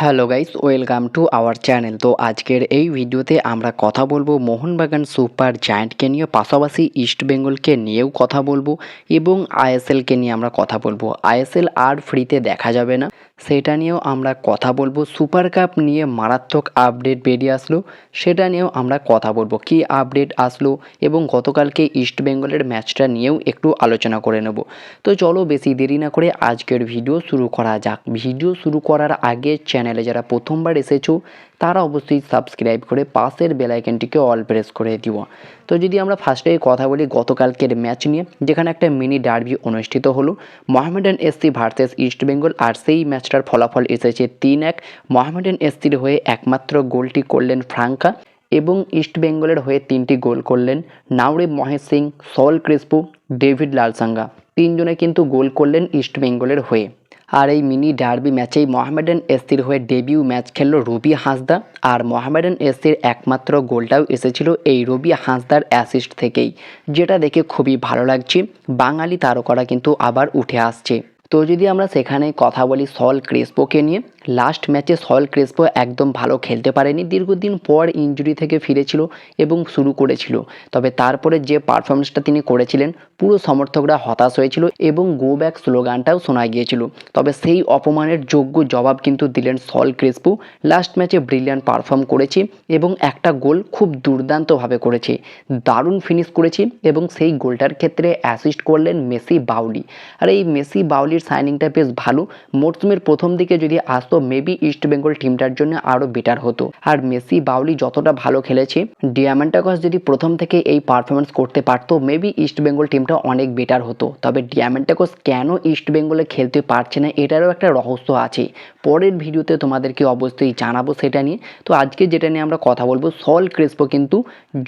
Hello guys, welcome to our channel. তো আজকের এই ভিডিওতে আমরা কথা বলব মোহনবাগান সুপার জায়ান্টকে নিয়ে, পাশাপাশি ইস্ট বেঙ্গলকে নিয়েও কথা বলব এবং আইএসএলকে নিয়ে আমরা কথা বলব। আইএসএল আর ফ্রিতে দেখা যাবে না। সেটা নিয়েও আমরা কথা বলব। সুপার কাপ নিয়ে মারাত্মক আপডেট বেরিয়ে আসলো। সেটা নিয়েও আমরা কথা বলব। কি আপডেট আসলো এবং গতকালকে ইস্ট বেঙ্গলের ম্যাচটা নিয়েও একটু আলোচনা করে নেব। তো চলো বেশি দেরি না করে আজকের ভিডিও শুরু করা যাক। ভিডিও শুরু করার আগে চ্যানেলে যারা প্রথমবার এসেছ, তারা অবশ্যই সাবস্ক্রাইব করে পাশের বেলাইকনটিকে অল প্রেস করে দিও। তো যদি আমরা ফার্স্টেই কথা বলি গতকালকের ম্যাচ নিয়ে, যেখানে একটা মিনি ডার্বি অনুষ্ঠিত হলো মোহামেডান এসসি ভার্সেস ইস্ট বেঙ্গল আর সেই ম্যাচটার ফলাফল এসেছে তিন এক। মোহামেডান এসসির হয়ে একমাত্র গোলটি করলেন ফ্রাঙ্কা এবং ইস্ট বেঙ্গলের হয়ে তিনটি গোল করলেন নাওরে মহেশ সিং সল ক্রিস্পু, ডেভিড লালসাঙ্গা। তিনজনে কিন্তু গোল করলেন ইস্ট বেঙ্গলের হয়ে। আর এই মিনি ডার্বি ম্যাচেই মোহামেডান এসসির হয়ে ডেবিউ ম্যাচ খেললো রবি হাঁসদা। আর মোহামেডান এসসির একমাত্র গোলটাও এসেছিল এই রবি হাঁসদার অ্যাসিস্ট থেকেই, যেটা দেখে খুবই ভালো লাগছে। বাঙালি তারকারা কিন্তু আবার উঠে আসছে। তো যদি আমরা সেখানে কথা বলি সল ক্রেসপোকে নিয়ে লাস্ট ম্যাচে সল ক্রেসপো একদম ভালো খেলতে পারেনি, দীর্ঘদিন পর ইঞ্জুরি থেকে ফিরেছিল এবং শুরু করেছিল। তবে তারপরে যে পারফরমেন্সটা তিনি করেছিলেন, পুরো সমর্থকরা হতাশ হয়েছিল এবং গো ব্যাক স্লোগানটাও শোনা গিয়েছিল। তবে সেই অপমানের যোগ্য জবাব কিন্তু দিলেন সল ক্রেসপো। লাস্ট ম্যাচে ব্রিলিয়ান্ট পারফর্ম করেছে এবং একটা গোল খুব দুর্দান্তভাবে করেছে। দারুণ ফিনিশ করেছে এবং সেই গোলটার ক্ষেত্রে অ্যাসিস্ট করলেন মেসি বাউলি। আর এই মেসি বাউলির সাইনিংটা বেশ ভালো। মরসুমের প্রথম দিকে যদি আসতো মেবি ইস্ট বেঙ্গল টিমটার জন্য আরও বেটার হতো। আর মেসি, বাউলি যতটা ভালো খেলেছে ডিয়ামেন্টাকস যদি প্রথম থেকে এই পারফরমেন্স করতে পারতো মেবি ইস্ট বেঙ্গল টিমটা অনেক বেটার হতো। তবে ডিয়ামেন্টাকস কেন ইস্ট বেঙ্গলে খেলতে পারছে না, এটারও একটা রহস্য আছে। পরের ভিডিওতে তোমাদেরকে অবশ্যই জানাব সেটা নিয়ে। তো আজকে যেটা নিয়ে আমরা কথা বলব সল ক্রেসপো কিন্তু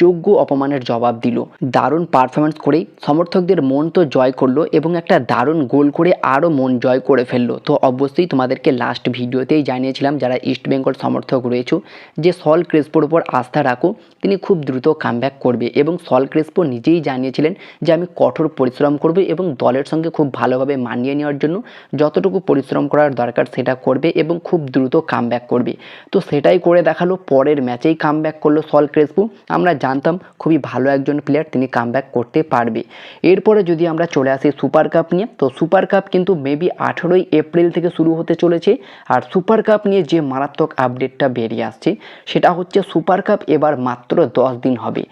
যোগ্য অপমানের জবাব দিল। দারুণ পারফরমেন্স করেই সমর্থকদের মন তো জয় করল এবং একটা দারুণ গোল করে আরও মন জয় করে ফেলল। তো অবশ্যই তোমাদেরকে লাস্ট ভিডিওতেই জানিয়েছিলাম যারা ইস্ট বেঙ্গল সমর্থক রয়েছে, যে সল ক্রেসপোর উপর আস্থা রাখো, তিনি খুব দ্রুত কামব্যাক করবে এবং সল ক্রেসপো নিজেই জানিয়েছিলেন যে আমি কঠোর পরিশ্রম করব এবং দলের সঙ্গে খুব ভালোভাবে মানিয়ে নেওয়ার জন্য যতটুকু পরিশ্রম করার দরকার সেটা করবে এবং খুব দ্রুত কামব্যাক করবে। তো সেটাই করে দেখাল, পরের ম্যাচেই কামব্যাক করল সল ক্রেসপো আমরা জানতাম খুবই ভালো একজন প্লেয়ার তিনি কামব্যাক করতে পারবে। এরপরে যদি আমরা চলে আসি সুপার কাপ নিয়ে, তো সুপার কাপ কিন্তু মেবি আঠেরোই এপ্রিল থেকে শুরু হতে চলেছে, আর সুপার কাপ নিয়ে যে মারাত্মক আপডেটটা বেরিয়ে আসছে, সেটা হচ্ছে সুপার কাপ এবার মাত্র দশ দিন হবে।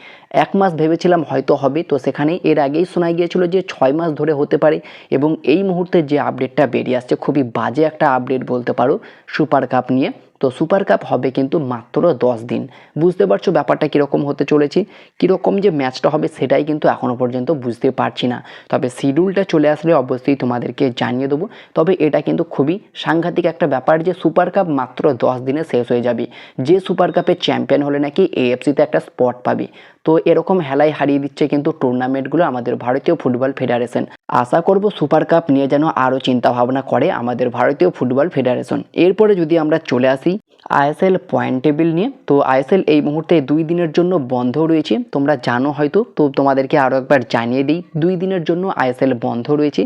এক মাস ভেবেছিলাম হয়তো হবে, তো সেখানে এর আগেই শোনা গিয়েছিল যে ছয় মাস ধরে হতে পারে এবং এই মুহূর্তে যে আপডেটটা বেরিয়ে আসছে, খুবই বাজে একটা আপডেট বলতে পারো সুপার কাপ নিয়ে। তো সুপার কাপ হবে কিন্তু মাত্র দশ দিন। বুঝতে পারছ ব্যাপারটা কীরকম হতে চলেছে? কীরকম যে ম্যাচটা হবে সেটাই কিন্তু এখনও পর্যন্ত বুঝতে পারছি না। তবে শিডিউলটা চলে আসলে অবশ্যই তোমাদেরকে জানিয়ে দেবো। তবে এটা কিন্তু খুবই সাংঘাতিক একটা ব্যাপার যে সুপার কাপ মাত্র দশ দিনে শেষ হয়ে যাবে। যে সুপার কাপের চ্যাম্পিয়ন হলে নাকি এএফসিতে একটা স্পট পাবে। তো এরকম হেলাই হারিয়ে দিচ্ছে কিন্তু টুর্নামেন্টগুলো আমাদের ভারতীয় ফুটবল ফেডারেশন আশা করব সুপার কাপ নিয়ে যেন আরও চিন্তা ভাবনা করে আমাদের ভারতীয় ফুটবল ফেডারেশন এরপরে যদি আমরা চলে আসি আইএসএল পয়েন্ট টেবিল নিয়ে, তো আইএসএল এই মুহূর্তে দুই দিনের জন্য বন্ধ রয়েছে। তোমরা জানো হয়তো, তো তোমাদেরকে আরও একবার জানিয়ে দিই, দুই দিনের জন্য আইএসএল বন্ধ রয়েছে।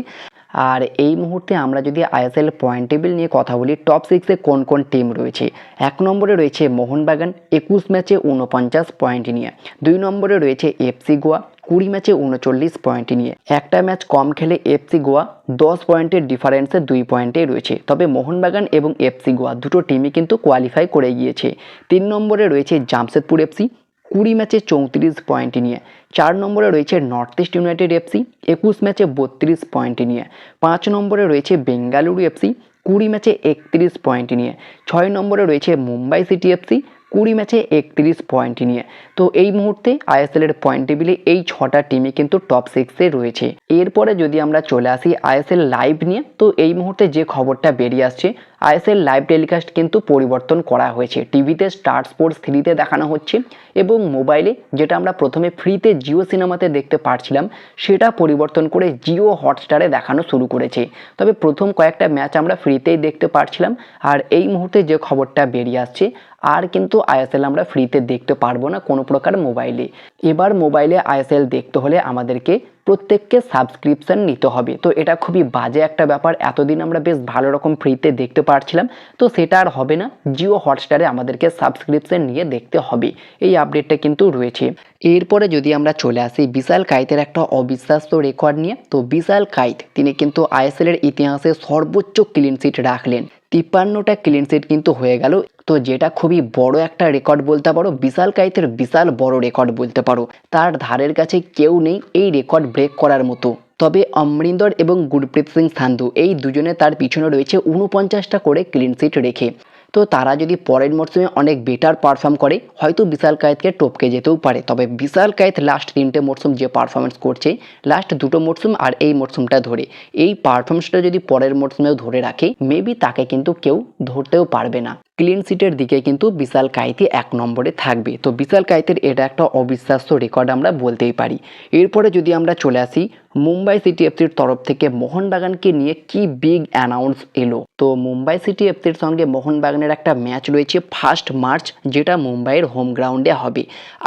আর এই মুহূর্তে আমরা যদি আইএসএল পয়েন্ট টেবিল নিয়ে কথা বলি টপ সিক্সে কোন কোন টিম রয়েছে? এক নম্বরে রয়েছে মোহনবাগান, একুশ ম্যাচে উনপঞ্চাশ পয়েন্ট নিয়ে। দুই নম্বরে রয়েছে এফসি গোয়া, কুড়ি ম্যাচে উনচল্লিশ পয়েন্ট নিয়ে। একটা ম্যাচ কম খেলে এফসি গোয়া দশ পয়েন্টের ডিফারেন্সে দুই পয়েন্টে রয়েছে। তবে মোহনবাগান এবং এফসি গোয়া দুটো টিমই কিন্তু কোয়ালিফাই করে গিয়েছে। তিন নম্বরে রয়েছে জামশেদপুর এফসি কুড়ি ম্যাচে চৌত্রিশ পয়েন্ট নিয়ে, চার নম্বরে রয়েছে নর্থ ইস্ট ইউনাইটেড এফসি একুশ ম্যাচে বত্রিশ পয়েন্ট নিয়ে, পাঁচ নম্বরে রয়েছে বেঙ্গালুরু এফসি কুড়ি ম্যাচে একত্রিশ পয়েন্ট নিয়ে, ছয় নম্বরে রয়েছে মুম্বাই সিটি এফসি কুড়ি ম্যাচে একত্রিশ পয়েন্ট নিয়ে। তো এই মুহূর্তে আইএসএলের পয়েন্ট টেবিলে এই ছটা টিমই কিন্তু টপ সিক্সে রয়েছে। এরপরে যদি আমরা চলে আসি আইএসএল লাইভ নিয়ে, তো এই মুহূর্তে যে খবরটা বেরিয়ে আসছে আইএসএল লাইভ টেলিকাস্ট কিন্তু পরিবর্তন করা হয়েছে। টিভিতে স্টার স্পোর্টস থ্রিতে দেখানো হচ্ছে এবং মোবাইলে যেটা আমরা প্রথমে ফ্রিতে জিও সিনেমাতে দেখতে পারছিলাম, সেটা পরিবর্তন করে জিও হটস্টারে দেখানো শুরু করেছে। তবে প্রথম কয়েকটা ম্যাচ আমরা ফ্রিতেই দেখতে পারছিলাম। আর এই মুহূর্তে যে খবরটা বেরিয়ে আসছে আর কিন্তু আইএসএল আমরা ফ্রিতে দেখতে পারব না কোনো প্রকার মোবাইলে এবার মোবাইলে আইএসএল দেখতে হলে আমাদেরকে প্রত্যেককে সাবস্ক্রিপশন নিতে হবে। তো এটা খুবই বাজে একটা ব্যাপার, এতদিন আমরা বেশ ভালো রকম ফ্রিতে দেখতে পারছিলাম। তো সেটা আর হবে না, জিও হটস্টারে আমাদেরকে সাবস্ক্রিপশন নিয়ে দেখতে হবে। এই আপডেটটা কিন্তু রয়েছে। এরপরে যদি আমরা চলে আসি, বিশাল কাইতের একটা অবিশ্বাস্য রেকর্ড নিয়ে। তো বিশাল কাইত, তিনি কিন্তু আইএসএল এর ইতিহাসে সর্বোচ্চ ক্লিন সিট রাখলেন। তিপ্পান্নটা ক্লিন সিট কিন্তু হয়ে গেল। তো যেটা খুবই বড় একটা রেকর্ড বলতে পারো, বিশাল কাইতের বিশাল বড় রেকর্ড বলতে পারো। তার ধারের কাছে কেউ নেই এই রেকর্ড ব্রেক করার মতো। তবে অমরিন্দর এবং গুরপ্রীত সিং সান্ধু এই দুজনে তার পিছনে রয়েছে উনপঞ্চাশটা করে ক্লিন সিট রেখে। তো তারা যদি পরের মরশুমে অনেক বেটার পারফর্ম করে, হয়তো বিশাল কায়েতকে টপকে যেতেও পারে। তবে বিশাল কায়েত লাস্ট তিনটে মরশুম যে পারফরমেন্স করছে লাস্ট দুটো মরশুম আর এই মরশুমটা ধরে। এই পারফরমেন্সটা যদি পরের মরশুমেও ধরে রাখে মেবি তাকে কিন্তু কেউ ধরতেও পারবে না। ক্লিন সিটের দিকে কিন্তু বিশাল কাইতি এক নম্বরে থাকবে। তো বিশাল কাইতের এটা একটা অবিশ্বাস্য রেকর্ড আমরা বলতেই পারি। এরপরে যদি আমরা চলে আসি, মুম্বাই সিটি এফসির তরফ থেকে মোহনবাগানকে নিয়ে কি বিগ অ্যানাউন্স এলো? তো মুম্বাই সিটি এফসির সঙ্গে মোহনবাগানের একটা ম্যাচ রয়েছে ফার্স্ট মার্চ যেটা মুম্বাইয়ের হোম গ্রাউন্ডে হবে।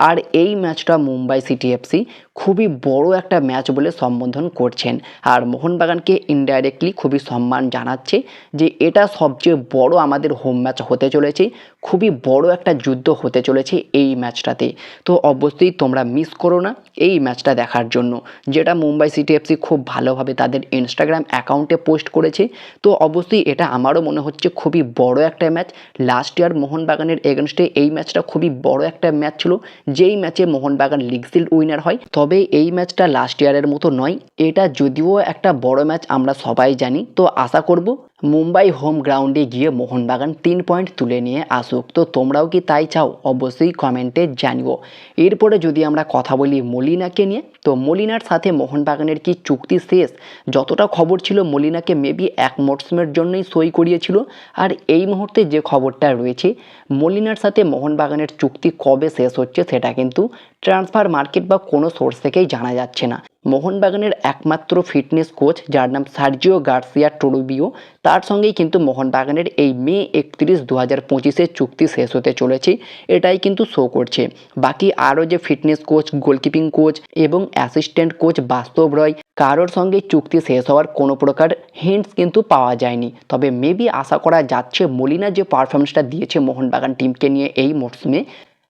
আর এই ম্যাচটা মুম্বাই সিটি এফসি খুবই বড় একটা ম্যাচ বলে সম্বোধন করছেন। আর মোহনবাগানকে ইনডাইরেক্টলি খুবই সম্মান জানাচ্ছে যে এটা সবচেয়ে বড় আমাদের হোম ম্যাচ হতে চলেছে, খুবই বড় একটা যুদ্ধ হতে চলেছে এই ম্যাচটাতে। তো অবশ্যই তোমরা মিস করো না এই ম্যাচটা দেখার জন্য। যেটা মুম্বাই সিটি এফসি খুব ভালোভাবে তাদের ইনস্টাগ্রাম অ্যাকাউন্টে পোস্ট করেছে। তো অবশ্যই এটা আমারও মনে হচ্ছে খুবই বড় একটা ম্যাচ। লাস্ট ইয়ার মোহনবাগানের এগেনস্টে এই ম্যাচটা খুবই বড় একটা ম্যাচ ছিল। যেই ম্যাচে মোহনবাগান লিগ শিল্ড উইনার হয়, তবে এই ম্যাচটা লাস্ট ইয়ারের মতো নয়। এটা যদিও একটা বড় ম্যাচ, আমরা সবাই জানি। তো আশা করব মুম্বাই হোম গ্রাউন্ডে গিয়ে মোহনবাগান তিন পয়েন্ট তুলে নিয়ে আসুক। তো তোমরাও কি তাই চাও? অবশ্যই কমেন্টে জানিও। এরপরে যদি আমরা কথা বলি মলিনাকে নিয়ে, তো মলিনার সাথে মোহনবাগানের কি চুক্তি শেষ? যতটা খবর ছিল, মলিনাকে মেবি এক মরসুমের জন্যই সই করিয়েছিল। আর এই মুহূর্তে যে খবরটা রয়েছে, মলিনার সাথে মোহনবাগানের চুক্তি কবে শেষ হচ্ছে, সেটা কিন্তু ট্রান্সফার মার্কেট বা কোনো সোর্স থেকেই জানা যাচ্ছে না। মোহনবাগানের একমাত্র ফিটনেস কোচ, যার নাম সার্জিও গার্সিয়া টোরুবিও তার সঙ্গেই কিন্তু মোহনবাগানের এই মে একত্রিশ দু হাজার পঁচিশের চুক্তি শেষ হতে চলেছে। এটাই কিন্তু শো করছে। বাকি আরও যে ফিটনেস কোচ, গোলকিপিং কোচ এবং অ্যাসিস্ট্যান্ট কোচ বাস্তব রয়, কারোর সঙ্গে চুক্তি শেষ হওয়ার কোনো প্রকার হিন্টস কিন্তু পাওয়া যায়নি। তবে মেবি আশা করা যাচ্ছে, মলিনা যে পারফরমেন্সটা দিয়েছে মোহনবাগান টিমকে নিয়ে এই মরশুমে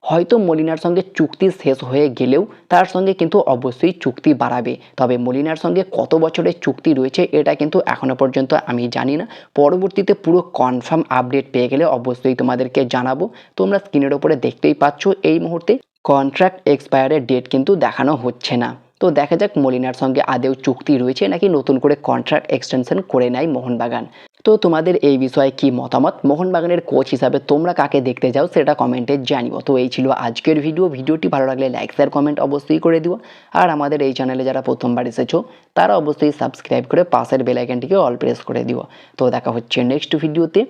হয়তো মলিনার সঙ্গে চুক্তি শেষ হয়ে গেলেও তার সঙ্গে কিন্তু অবশ্যই চুক্তি বাড়াবে। তবে মলিনার সঙ্গে কত বছরের চুক্তি রয়েছে এটা কিন্তু এখনও পর্যন্ত আমি জানি না। পরবর্তীতে পুরো কনফার্ম আপডেট পেয়ে গেলে অবশ্যই তোমাদেরকে জানাব। তোমরা স্ক্রিনের ওপরে দেখতেই পাচ্ছ এই মুহূর্তে কন্ট্রাক্ট এক্সপায়ারের ডেট কিন্তু দেখানো হচ্ছে না। তো দেখা যাক মলিনার সঙ্গে আদেও চুক্তি রয়েছে নাকি নতুন করে কন্ট্রাক্ট এক্সটেনশন করে নেয় মোহনবাগান। তো তোমাদের এই বিষয়ে কি মতামত? মোহনবাগানের কোচ হিসাবে তোমরা কাকে দেখতে যাও সেটা কমেন্টে জানিও তো এই ছিল আজকের ভিডিও ভিডিওটি ভালো লাগলে লাইক শেয়ার কমেন্ট অবশ্যই করে দিও। আর আমাদের এই চ্যানেলে যারা প্রথমবার এসেছ, তারা অবশ্যই সাবস্ক্রাইব করে পাশের বেলাইকানটিকে অল প্রেস করে দিও। তো দেখা হচ্ছে নেক্সট ভিডিওতে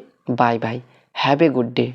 bye bye have a good day